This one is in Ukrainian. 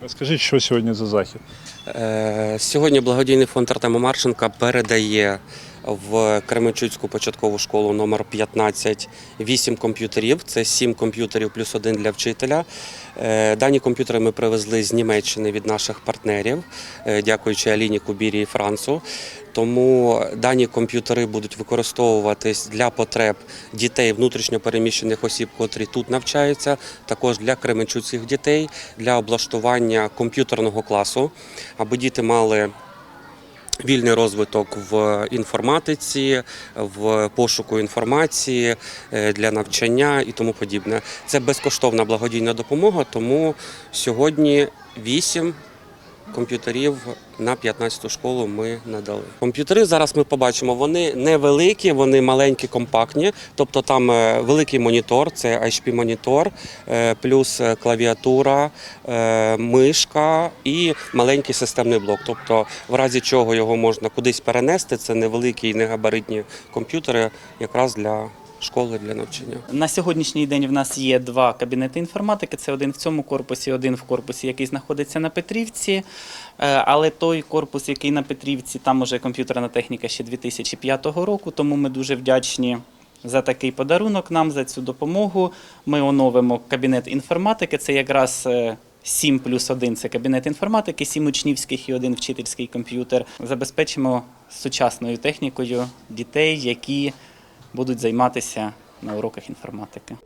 Розкажіть, що сьогодні за захід? Е, Сьогодні благодійний фонд Артема Марченка передає в Кременчуцьку початкову школу номер 15 8 комп'ютерів. Це 7 комп'ютерів плюс один для вчителя. Е, Дані комп'ютери ми привезли з Німеччини від наших партнерів, е, дякуючи Аліні Кубірі і Францу. Тому дані комп'ютери будуть використовуватись для потреб дітей внутрішньопереміщених осіб, котрі тут навчаються, також для кременчуцьких дітей, для облаштування комп'ютерного класу, аби діти мали вільний розвиток в інформатиці, в пошуку інформації е, для навчання і тому подібне. Це безкоштовна благодійна допомога, тому сьогодні 8 комп'ютерів на 15-ту школу ми надали. Комп'ютери зараз ми побачимо, вони невеликі, вони маленькі, компактні. Тобто там е, великий монітор, це HP-монітор, е, плюс е, клавіатура, мишка і маленький системний блок. Тобто, в разі чого його можна кудись перенести, це невеликі, негабаритні комп'ютери, якраз для школи для навчання. На сьогоднішній день в нас є два кабінети інформатики. Це один в цьому корпусі, один в корпусі, який знаходиться на Петрівці. Е, Але той корпус, який на Петрівці, там уже комп'ютерна техніка ще 2005 року, тому ми дуже вдячні. За такий подарунок нам за цю допомогу. Ми оновимо кабінет інформатики. Це якраз е, 7 плюс 1 – це кабінет інформатики, 7 учнівських і один вчительський комп'ютер. Забезпечимо сучасною технікою дітей, які будуть займатися на уроках інформатики.